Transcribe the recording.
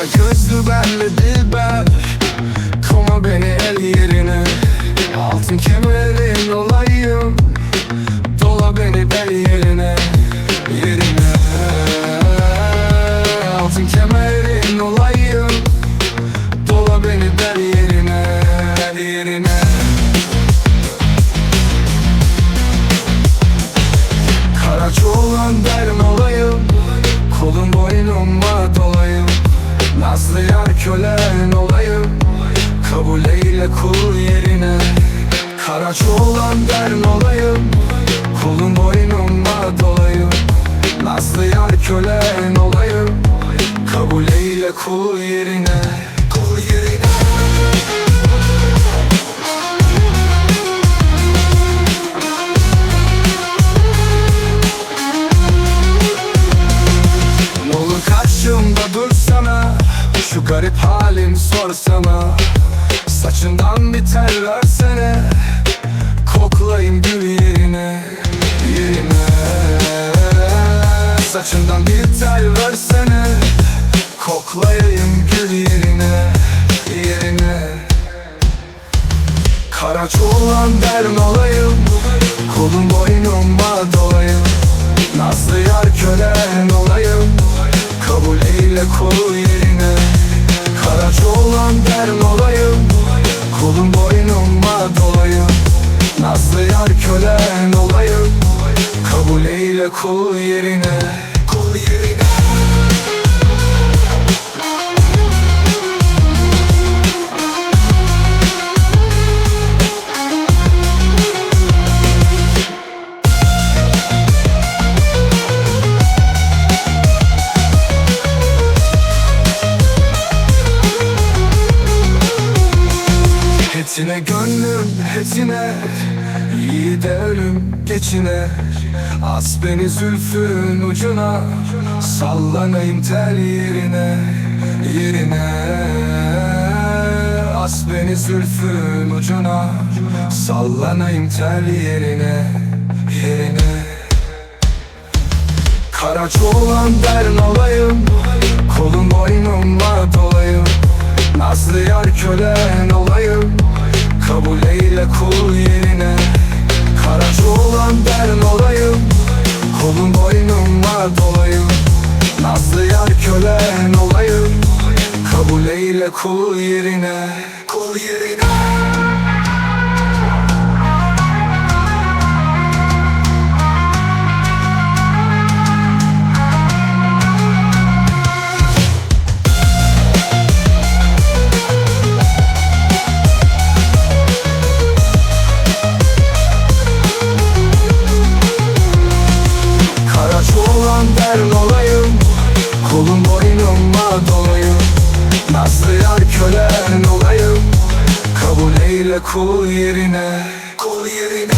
Kara gözlü benle dilber Karaç olan derim olayım? Kolum boynuma dolayım. Nazlı yar kölen olayım. Kabul eyle kul yerine. Kul yerine. Karşımda dursana. Şu garip halim sorsana. Saçından bir tel versene Koklayayım gül yerine Yerine. Saçından bir tel versene Koklayayım gül yerine Yerine. Karaç olan derm olayım Kolum boynuma dolayım. Nazlı yar kölen olayım Kabul eyle kul yerine. Karaç olan derm olayım kul yerine. Kul yerine. Hetine gönlüm hetine İyi de ölüm geçine As beni zülfün ucuna. Sallanayım tel yerine Yerine. As beni zülfün ucuna. Sallanayım tel yerine Yerine. Karaç olan dern olayım Kolum boynuma dolayım Kolum boynuma dolayım. Nazlı yar kölen olayım. Kabul eyle kul yerine. Kul yerine dern olayım. Kolum boynuma dolayım. Nazlı yar kölen olayım. Kabul eyle kul yerine. Kul yerine